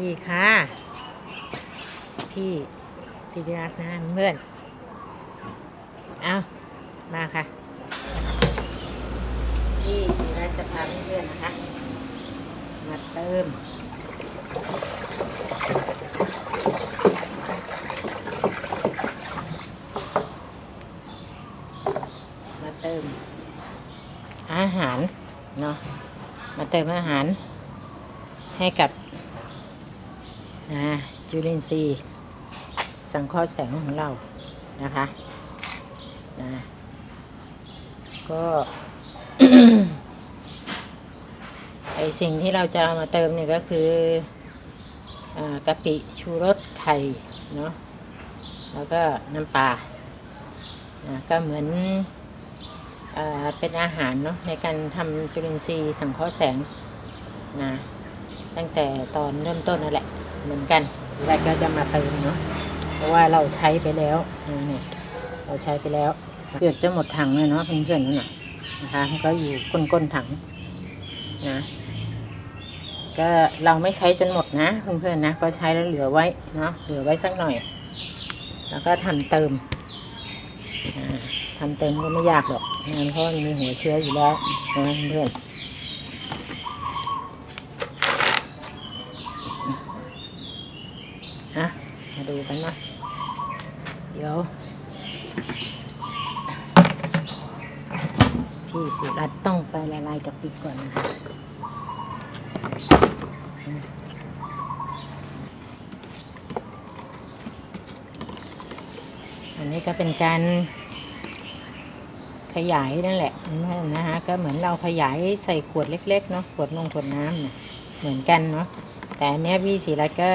ดีค่ะ พี่สิริรัตน์นะเพื่อนเอามาค่ะ พี่สิริรัตน์จะพาเพื่อนนะคะ มาเติมมาเติม อาหารเนาะมาเติมอาหารให้กับ นะจุลินทรีย์สังเคราะห์แสงของเรานะคะนะก็ไอสิ่งที่เราจะเอามาเติมเนี่ยก็คืออกะปิชูรสไข่เนาะแล้วก็น้ำปลานะก็เหมือนอเป็นอาหารเนาะในการทำจุลินทรีย์สังเคราะห์แสงนะตั้งแต่ตอนเริ่มต้นนั่นแหละ เหมือนกันแล้วก็จะมาเติมเนาะเพราะว่าเราใช้ไปแล้วนี่เราใช้ไปแล้ว เกือบจะหมดถังเลยเนาะเพื่อนๆนั่นน่ะนะคะก็อยู่ก้นๆถังนะก็เราไม่ใช้จนหมดนะเพื่อนๆนะก็ใช้แล้วเหลือไว้เนาะเหลือไว้สักหน่อย แล้วก็ทำเติมอ่าทำเติมก็ไม่ยากหรอกเพราะมันมีหัวเชื้ออยู่แล้วนะเพื่อนๆอะมาดูกันนะเดี๋ยว พี่สิรัตน์ต้องไป ละลายกับปิดก่อนนะคะอันนี้ก็เป็นการขยายนั่นแหละนะคะก็เหมือนเราขยายใส่ขวดเล็กๆเนาะขวดลงขวดน้ำเนี่ยเหมือนกันเนาะแต่อันเนี้ยพี่ศิรัตก็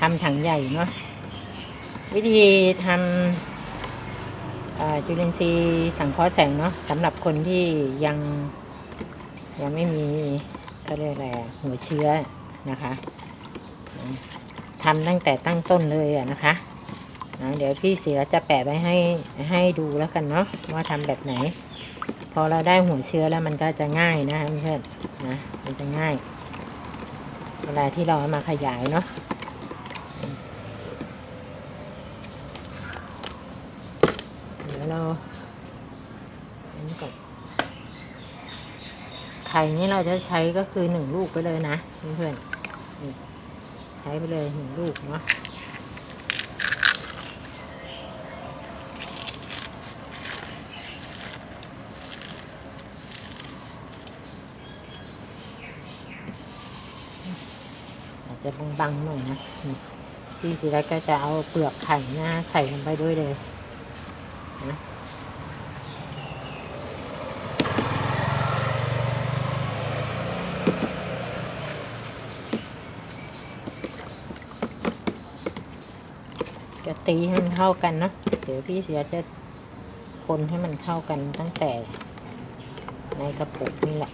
ทำถังใหญ่เนาะวิธีทำจุลินทรีย์สังเคราะห์แสงเนาะสำหรับคนที่ยัง ยังไม่มีก็เรียกอะไรหัวเชื้อนะคะทำตั้งแต่ตั้งต้นเลยอะนะคะนะเดี๋ยวพี่เสือจะแปะไว้ให้ให้ดูแล้วกันเนาะว่าทำแบบไหน พอเราได้หัวเชื้อแล้วมันก็จะง่ายนะเพื่อนนะมันจะง่าย เวลาที่เราเอามาขยายเนาะเดี๋ยวเราอันนี้ก่อน ไข่นี่เราจะใช้ก็คือหนึ่งลูกไปเลยนะเพื่อนๆใช้ไปเลยหนึ่งลูกเนาะอาจจะบางๆหน่อยนะนี่พี่ศิรัตก็จะเอาเปลือกไข่นะใส่ลงไปด้วยเลย จะตีให้มันเข้ากันเนาะเดี๋ยวพี่เสียจะคนให้มันเข้ากันตั้งแต่ ในกระปุกนี่แหละ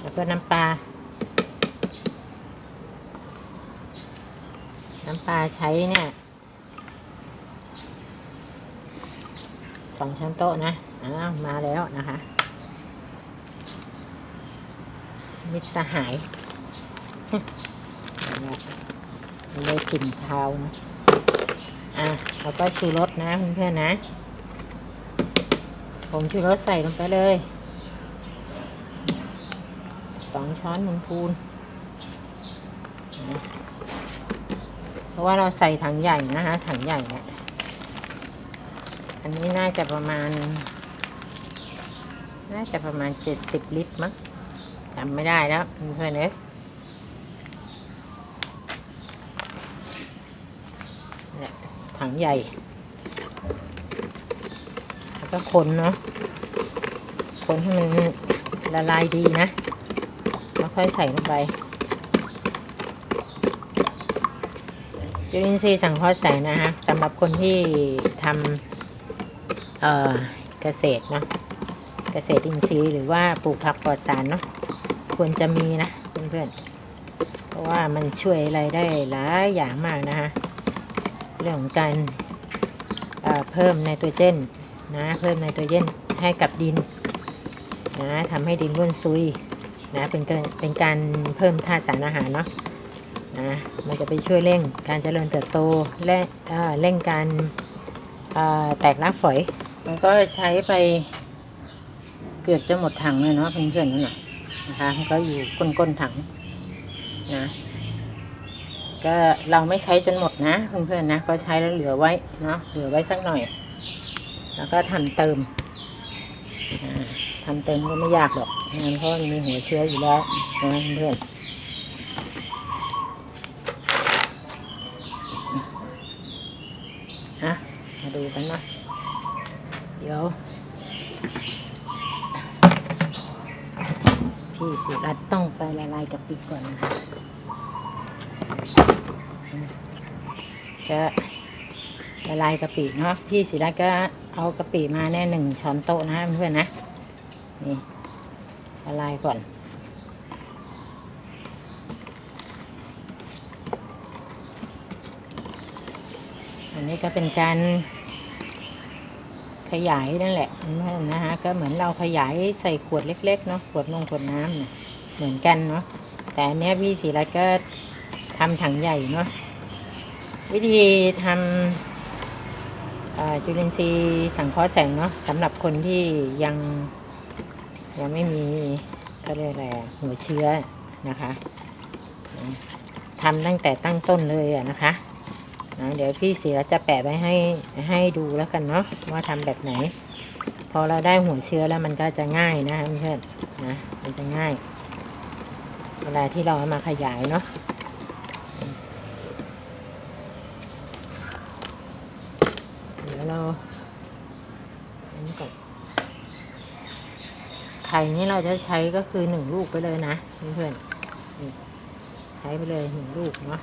แล้วก็น้ำปลา น้ำปลาใช้เนี่ยสองช้อนโต๊ะนะ อ้าว มาแล้วนะคะ มิตรสหายเลยกลิ่นคาวนะอะแล้วก็ชูรสนะเพื่อนๆนะ ผมชูรสใส่ลงไปเลยสองช้อนหมุนพูน เพราะว่าเราใส่ถังใหญ่นะคะถังใหญ่เนี่ยอันนี้น่าจะประมาณ น่าจะประมาณเจ็ดสิบลิตรมั้ง จำไม่ได้แล้วเพื่อนเอ้ยเนี่ยถังใหญ่แล้วก็คนเนาะคนให้มันละลายดีนะ แล้วค่อยใส่ลงไปจุลินทรีย์สังเคราะห์แสงนะคะสำหรับคนที่ทำเเกษตรเนาะเกษตรอินทรีย์หรือว่าปลูกผักปลอดสารเนาะ ควรจะมีนะเพื่อนๆ เพราะว่ามันช่วยอะไรได้หลายอย่างมากนะคะเรื่องของการเพิ่มไนโตรเจนนะเพิ่มไนโตรเจนให้กับดินนะทำให้ดินร่วนซุยนะเป็นการเป็นการเพิ่มธาตุสารอาหารเนาะนะมันจะไปช่วยเร่งการเจริญเติบโตและเเร่งการแตกรากฝอย มันก็ใช้ไปเกือบจะหมดถังเลยเนาะเพื่อนๆนั่นน่ะ นะคะมันก็อยู่ก้นๆถังนะก็เราไม่ใช้จนหมดนะเพื่อนๆนะก็ใช้แล้วเหลือไว้เนาะเหลือไว้สักหน่อย แล้วก็ทำเติมอ่าทำเติมก็ไม่ยากหรอกงานเพราะมันมีหัวเชื้ออยู่แล้วนะเพื่อนอะมาดูกันนะเดี๋ยว พี่สิรัตต้องไปละลายกะปิก่อนนะคะจะละลายกะปิเนาะพี่สิรัตก็เอากะปิมาแน่หนึ่งช้อนโต๊ะนะเพื่อนๆนะนี่ละลายก่อนอันนี้ก็เป็นการ ขยายนั่นแหละนะคะก็เหมือนเราขยายใส่ขวดเล็ก ๆ เนาะขวดนงขวดน้ำเหมือนกันเนาะแต่อันเนี้ยพี่ศรีรัตก็ทำถังใหญ่เนาะวิธีทำจุลินทรีย์สังเคราะห์แสงเนาะสำหรับคนที่ยังยังไม่มีก็เรียกอะไรหัวเชื้อนะคะทำตั้งแต่ตั้งต้นเลยอะนะคะ นะเดี๋ยวพี่เสีจะแปะไว้ให้ให้ดูแล้วกันเนาะว่าทำแบบไหน พอเราได้หัวเชื้อแล้วมันก็จะง่ายนะเพื่อนนะมันจะง่าย เวลาที่เราเอามาขยายเนาะเดี๋ยวเราอันนี้ก่อนไข่นี่เราจะใช้ก็คือหนึ่งลูกไปเลยนะเพื่อนใช้ไปเลยหนึ่งลูกเนาะ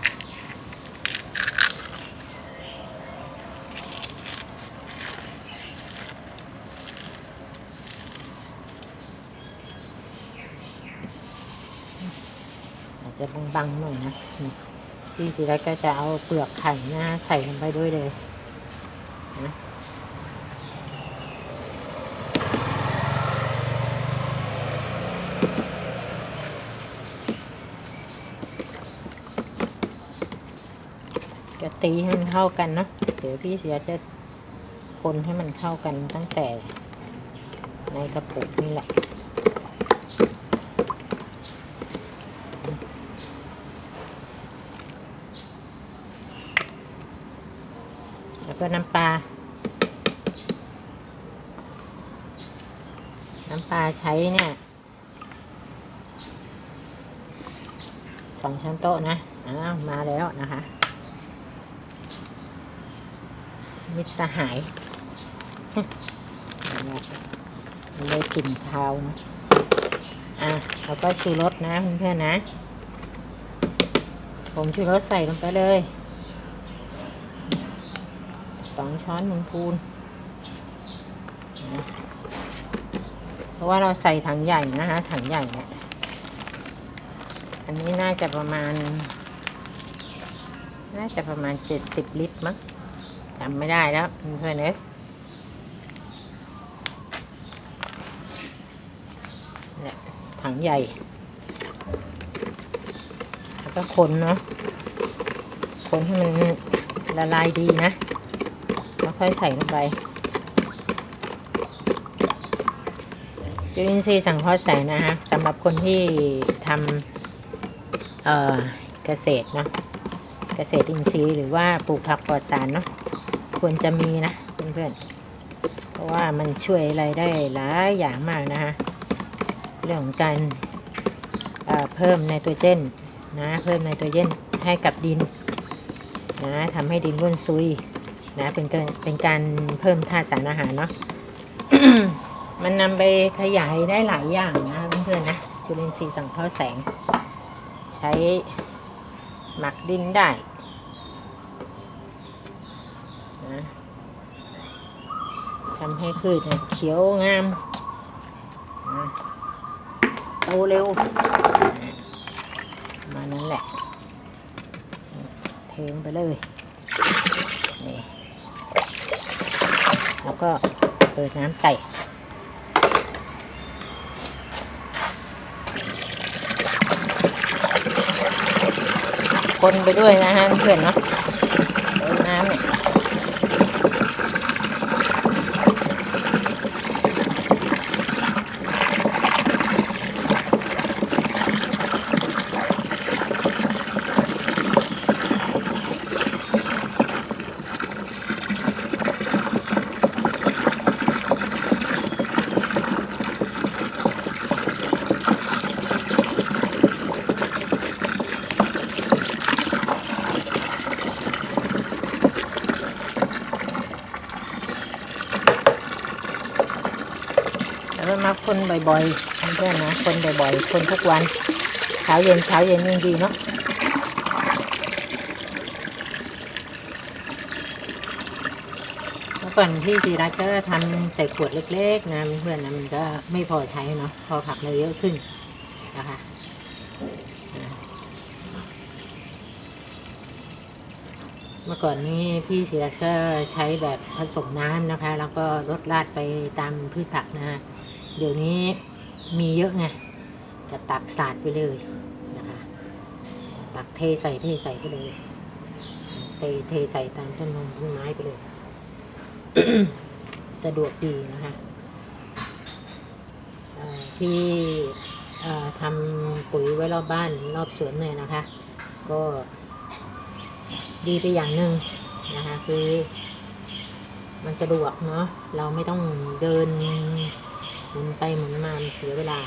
จจะบางๆหน่อยนะนี่พี่ศิรัตก็จะเอาเปลือกไข่นะใส่ลงไปด้วยเลยนะจะตีให้มันเข้ากันเนาะเดี๋ยวพี่เสียจะคนให้มันเข้ากันตั้งแต่ในกระปุกนี่แหละ แล้วก็น้ำปลา น้ำปลาใช้เนี่ยสองช้อนโต๊ะนะอ้าวมาแล้วนะคะ มิตรสหายมันได้กลิ่นคาวนะ อะแล้วก็ชูรสนะเพื่อนๆนะ ผมชูรสใส่ลงไปเลย สองช้อนหมุนพูน เพราะว่าเราใส่ถังใหญ่นะคะถังใหญ่เนี่ยอันนี้น่าจะประมาณ น่าจะประมาณเจ็ดสิบลิตรมั้งจำไม่ได้แล้วเพื่อนเอ้ยเนี่ยถังใหญ่ แล้วก็คนเนาะคนให้มันละลายดีนะ ค่อยใส่ลงไปจุลินทรีย์สังเคราะห์แสงนะฮะสำหรับคนที่ทำเอ่อเกษตรเนาะเกษตรอินทรีย์หรือว่าปลูกผักปลอดสารเนาะควรจะมีนะเพื่อนๆ เพราะว่ามันช่วยอะไรได้หลายอย่างมากนะฮะเรื่องของการเอ่อเพิ่มไนโตรเจนนะเพิ่มไนโตรเจนให้กับดินนะทำให้ดินร่วนซุย นะเป็นการเป็นการเพิ่มธาตุสารอาหารเนาะมันนำไปขยายได้หลายอย่างนะเพื่อนๆนะจุลินทรีย์สังเคราะห์แสง ใช้หมักดินได้นะทำให้พืชเนี่ยเขียวงามนะโตเร็วมานั้นแหละเทงไปเลยนี่ แล้วก็เปิดน้ำใส่ คนไปด้วยนะฮะเพื่อนเนาะเปิดน้ำเนี่ย แล้วก็มา คนบ่อยๆเพื่อนๆนะคนบ่อยๆ คนทุกวันเช้าเย็นเช้าเย็นยิ่งดีเนาะเมื่อก่อนพี่ศิรัตน์ก็ทำใส่ขวดเล็กๆนะเพื่อนนะมันก็ไม่พอใช้เนาะพอผักเราเยอะขึ้นนะคะเมื่อก่อนนี้พี่ศิรัตน์ก็ใช้แบบผสมน้ำนะคะ แล้วก็ลดราดไปตามพืชผักนะฮะ เดี๋ยวนี้มีเยอะไงจะตักสาดไปเลยนะคะ ตักเทใส่เทใส่ไปเลยเทเทใส่ตามต้นมงต้นไม้ไปเลย สะดวกดีนะคะที่ทำปุ๋ยไว้รอบบ้านรอบสวนเนี่ยนะคะ ก็ดีไปอย่างหนึ่งนะคะ คือ มันสะดวกเนาะเราไม่ต้องเดิน หมุนไปหมุนมามันเสียเวลา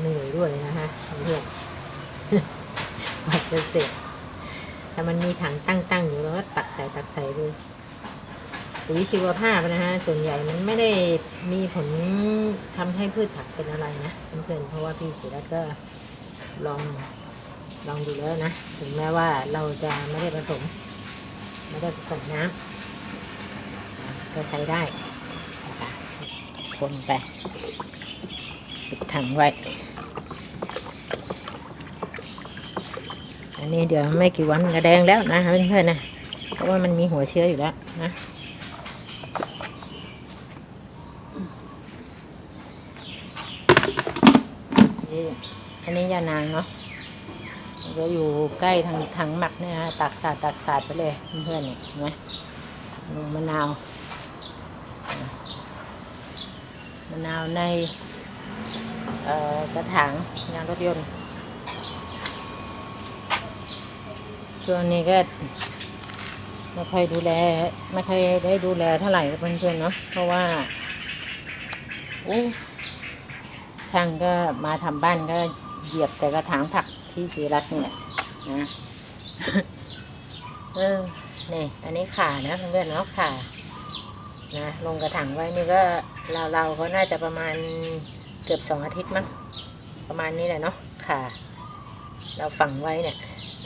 เหนื่อยด้วยนะคะเพื่อนกว่าจะเสร็จแต่มันมีถังตั้งๆอยู่แล้วก็ตักใส่ตักใส่เลยปุ๋ยชีวภาพนะฮะ ส่วนใหญ่มันไม่ได้มีผลทำให้พืชผักเป็นอะไรนะเพื่อนๆเพราะว่าพี่ศิรัตก็ลองลองดูแล้วนะ ถึงแม้ว่าเราจะไม่ได้ผสม ไม่ได้ผสมน้ำก็ใช้ได้ คนไปปิดถังไว้ อันนี้เดี๋ยวไม่กี่วันมันจะแดงแล้วนะเพื่อนๆนะ เพราะว่ามันมีหัวเชื้ออยู่แล้วนะอันนี้ยานางเนาะก็อยู่ใกล้ทางถังหมักเนี่ยฮะตักสาดตักสาดไปเลยเพื่อนๆนี่เห็นไหมลงมะนาว มะนาวในกระถางยางรถยนต์ ช่วงนี้ก็ไม่ค่อยดูแลไม่ค่อยได้ดูแลเท่าไหร่เพื่อนๆเนาะเพราะว่าอู้ช่างก็มาทำบ้านก็เหยียบแต่กระถางผักที่ศรีรัตน์นี่แหละนะเออนี่ อันนี้ขานะเพื่อนๆเนาะขา นะลงกระถางไว้นี่ก็เราเราก็น่าจะประมาณเกือบสองอาทิตย์มั้งประมาณนี้แหละเนาะค่ะ เราฝังไว้เนี่ย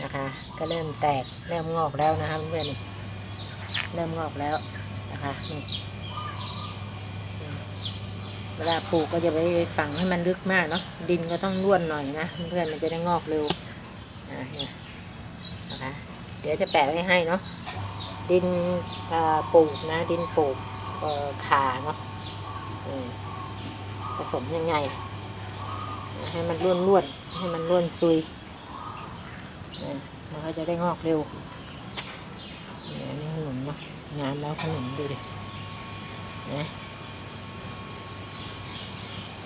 นะคะ ก็เริ่มแตกเริ่มงอกแล้วนะคะเพื่อนเริ่มงอกแล้วนะคะนี่เวลาปลูกก็จะไปฝังให้มันลึกมากเนาะดินก็ต้องร่วนหน่อยนะเพื่อนมันจะได้งอกเร็วนะคะเดี๋ยวจะแปะไว้ให้เนาะดินปลูกนะดินปลูก ขาเนาะผสมยังไง ให้มันร่วนร่วนให้มันร่วนซุยมันก็จะได้งอกเร็วเนี่ยนี่ขนมเนาะงามแล้วขนมดูดินะ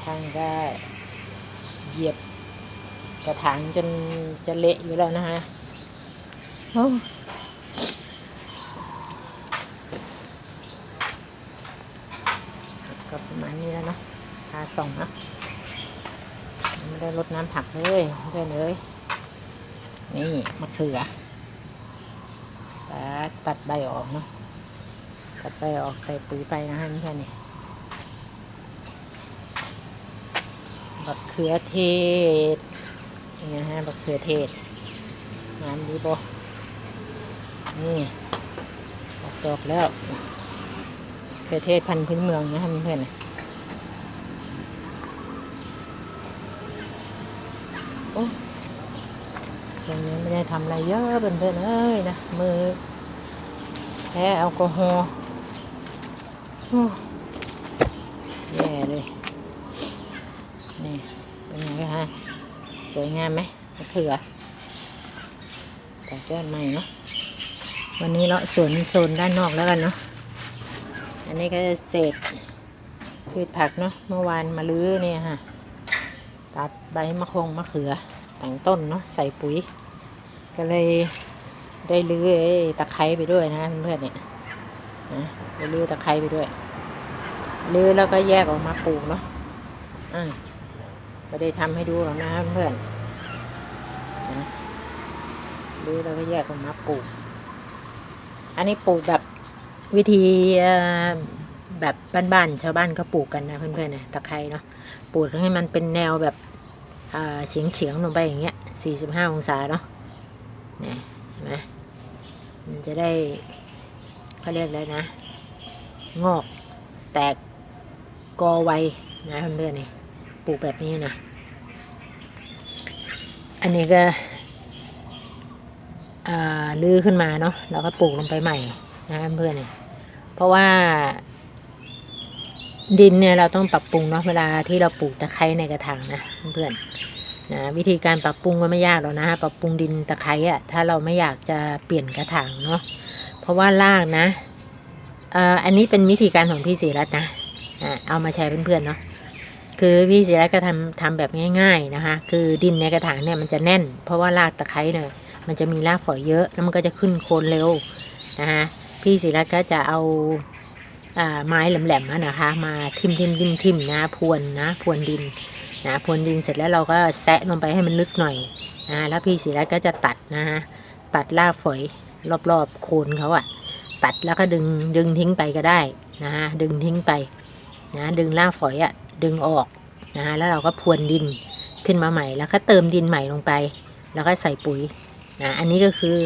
ช่างก็เหยียบกระถางจนจะเละอยู่แล้วนะฮะโอ้ ก็ประมาณนี้แล้วเนาะพา ส่องนะไม่ได้ลดน้ำผักเลยเพื่อนเลย นี่มะเขือตัดตัดใบออกเนาะตัดใบออกใส่ปุ๋ยไปนะฮะเพื่อนนี่บักเขือเทศนี่ฮะบักเขือเทศงามดีบ่นี่ออกดอกแล้วเขือเทศพันธุ์พื้นเมืองนะครับเพื่อนๆนะโอ้ช่ วงนี้ไม่ได้ทำอะไรเยอะเพื่อนๆเอ้ยนะ มือแพ้แอลกอฮอล์โอ้แย่เลย นี่ เป็นไงคะ สวยงามไหมมะเขือแต่ยอดใหม่เนาะ วันนี้เราะสวนโซนด้านนอกแล้วกันเนาะ อันนี้ก็เศษพืชผักเนาะ เมื่อวานมาลื้อเนี่ยค่ะ ตัดใบมะคงมะเขือ แต่งต้นเนาะใส่ปุ๋ย ก็เลยได้ลื้อตะไคร้ไปด้วยนะเพื่อนเนี่ยนะได้ลื้อตะไคร้ไปด้วยลื้อแล้วก็แยกออกมาปลูกเนาะอ่าก็ได้ทำให้ดูหรอกนะเพื่อนนะลื้อแล้วก็แยกออกมาปลูก อันนี้ปลูกแบบวิธีแบบบ้านๆชาวบ้านเขาปลูกกันนะเพื่อนๆนะตะไคร้เนาะปลูกให้มันเป็นแนวแบบ เฉียงเฉียงลงไปอย่างเงี้ยสี่สิบห้าองศาเนาะเนี่ยเห็นไหมมันจะได้เขาเรียกอะไรนะ งอกแตกกอไวนะเพื่อนๆนี่ปลูกแบบนี้นะ อันนี้ก็อ่าลื้อขึ้นมาเนาะแล้วก็ปลูกลงไปใหม่นะเพื่อนๆนี่เพราะว่า ดินเนี่ยเราต้องปรับปรุงเนาะเวลาที่เราปลูกตะไคร้ในกระถางนะเพื่อนๆนะวิธีการปรับปรุงก็ไม่ยากหรอกนะปรับปรุงดินตะไคร้อะถ้าเราไม่อยากจะเปลี่ยนกระถางเนาะเพราะว่ารากนะเอ่ออันนี้เป็นวิธีการของพี่ศิรัตน์นะเอามาแชร์เพื่อนๆเนาะคือพี่ศิรัตน์ก็ทำทำแบบง่าย ๆนะคะ คือดินในกระถางเนี่ยมันจะแน่น เพราะว่ารากตะไคร้เนี่ยมันจะมีรากฝอยเยอะแล้วมันก็จะขึ้นโคนเร็วนะคะพี่ศิรัตน์ก็จะเอา ไม้แหลมๆนะคะ มาทิมทิมทิมทิมนะพรวนนะพรวนดินนะพรวนดินเสร็จแล้วเราก็แซะลงไปให้มันลึกหน่อยนะแล้วพี่ศิรัตก็จะตัดนะคะตัดรากฝอยรอบๆโคนเขาอะตัดแล้วก็ดึงดึงทิ้งไปก็ได้นะคะดึงทิ้งไปนะดึงรากฝอยอะดึงออกนะคะแล้วเราก็พรวนดินขึ้นมาใหม่ แล้วก็เติมดินใหม่ลงไป แล้วก็ใส่ปุ๋ยนะอันนี้ก็คือ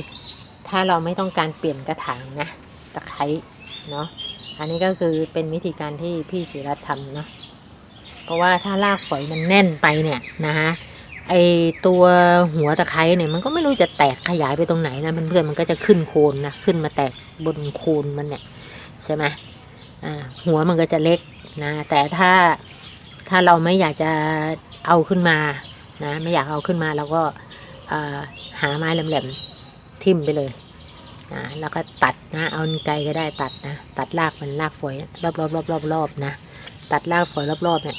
ถ้าเราไม่ต้องการเปลี่ยนกระถางนะตะไคร้เนาะ อันนี้ก็คือเป็นวิธีการที่พี่ศิรัตน์ทำเนาะเพราะว่าถ้ารากฝอยมันแน่นไปเนี่ยนะฮะไอตัวหัวตะไคร้เนี่ยมันก็ไม่รู้จะแตกขยายไปตรงไหนนะเพื่อนๆมันก็จะขึ้นโคนนะขึ้นมาแตกบนโคนมันเนี่ยใช่ไหมอ่าหัวมันก็จะเล็กนะแต่ถ้าถ้าเราไม่อยากจะเอาขึ้นมานะไม่อยากเอาขึ้นมาเราก็าหาไม้แหลมๆทิ่มไปเลย นะแล้วก็ตัดนะ เอาไกลก็ได้ตัดนะ ตัดรากมันรากฝอยรอบๆรอบๆรอบนะ ตัดรากฝอยรอบๆเนี่ย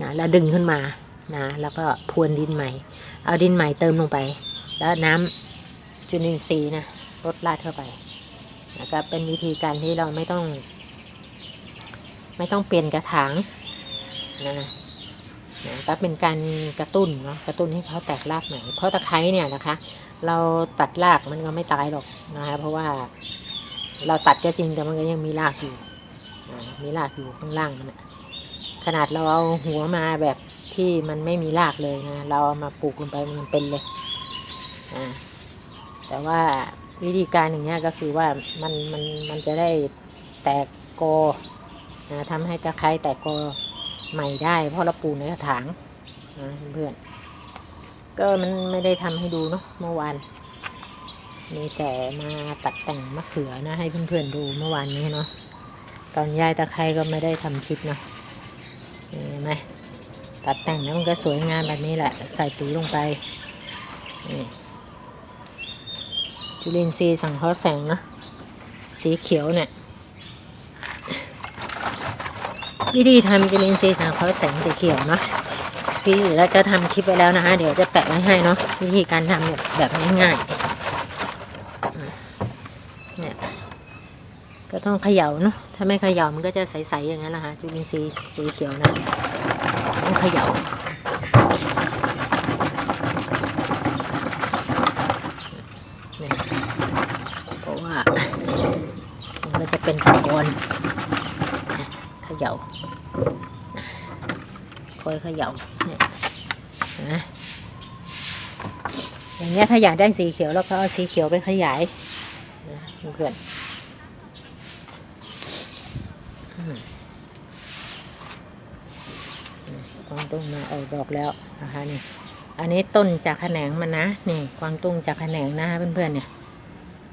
นะแล้วดึงขึ้นมานะ แล้วก็พรวนดินใหม่ เอาดินใหม่เติมลงไป แล้วน้ำจุลินทรีย์นะลดราดเข้าไปนะก็เป็นวิธีการที่เราไม่ต้อง ไม่ต้องเปลี่ยนกระถางนะนะก็เป็นการกระตุ้นเนาะกระตุ้นให้เขาแตกรากใหม่เพราะตะไคร้เนี่ยนะคะ เราตัดรากมันก็ไม่ตายหรอกนะคะเพราะว่าเราตัดก็จริงแต่มันก็ยังมีรากอยู่ มีรากอยู่ข้างล่างมันขนาดเราเอาหัวมาแบบที่มันไม่มีรากเลยนะ เราเอามาปลูกลงไปมันเป็นเลยแต่ว่าวิธีการอย่างเงี้ยก็คือว่ามันมันมันจะได้แตกกอนะทำให้ตะไคร้แตกกอใหม่ได้ เพราะเราปลูกในกระถางนะเพื่อน ก็มันไม่ได้ทำให้ดูเนาะเมื่อวานมีแต่มาตัดแต่งมะเขือนะ ให้เพื่อนๆดูเมื่อวานนี้เนาะตอนย้ายตะไคร้ก็ไม่ได้ทำคลิปเนาะเห็นไหมตัดแต่งแล้วมันก็สวยงามแบบนี้แหละ ใส่ปุ๋ยลงไปนี่จุลินทรีย์สังเคราะห์แสงเนาะสีเขียวเนี่ยวิธีทำจุลินทรีย์สังเคราะห์แสงสีเขียวเนาะ พี่แล้วก็ทำคลิปไว้แล้วนะคะเดี๋ยวจะแปะไว้ให้เนาะวิธีการทำแบบแบบง่ายๆเนี่ยก็ต้องเขย่าเนาะถ้าไม่เขย่ามันก็จะใสๆอย่างนั้นแหละคะจุลินทรีย์สีเขียวนะต้องเขย่าเนี่ยเพราะว่ามันก็จะเป็นตะกอนเขย่าคอยเขย่า นะอย่างเงี้ยถ้าอยากได้สีเขียวแล้วก็เอาสีเขียวไปขยายนะเพื่อนกวางตุ้งมาออกดอกแล้วนะคะนี่อันนี้ต้นจากแขนงมันนะนี่กวางตุ้งจากแขนงนะเพื่อนๆเนี่ย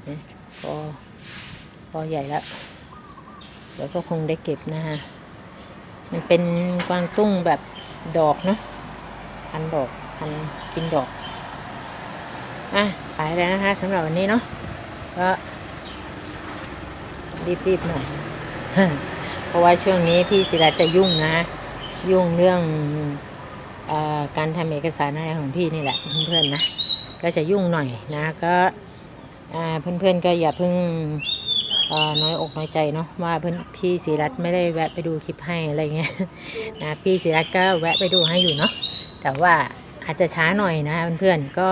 นี่พอพอใหญ่แล้วเดี๋ยวก็คงได้เก็บนะฮะมันเป็นกวางตุ้งแบบดอกเนาะ พันดอกพันกินดอกอะไปแล้วนะคะสำหรับวันนี้เนาะก็รีบๆหน่อยเพราะว่าช่วงนี้พี่ศิลาจะยุ่งนะ ยุ่งเรื่องอการทำเอกสารอะไรของพี่นี่แหละเพื่อนๆนะก็จะยุ่งหน่อยนะก็เพื่อนๆก็อย่าเพิ่ง น้อยอกน้อยใจเนาะว่าเพื่อนพี่ศิรัตน์ไม่ได้แวะไปดูคลิปให้อะไรเงี้ยนะพี่ศิรัตน์ก็แวะไปดูให้อยู่เนาะแต่ว่าอาจจะช้าหน่อยนะเพื่อนๆก็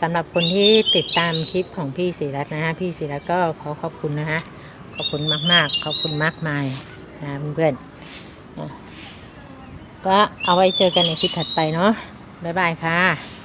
สำหรับคนที่ติดตามคลิปของพี่ศิรัตน์นะฮะพี่ศิรัตน์ก็ขอขอบคุณนะฮะขอบคุณมากๆ ขอบคุณมากมายนะเพื่อนๆก็เอาไว้เจอกันในคลิปถัดไปเนาะบ๊ายบายค่ะ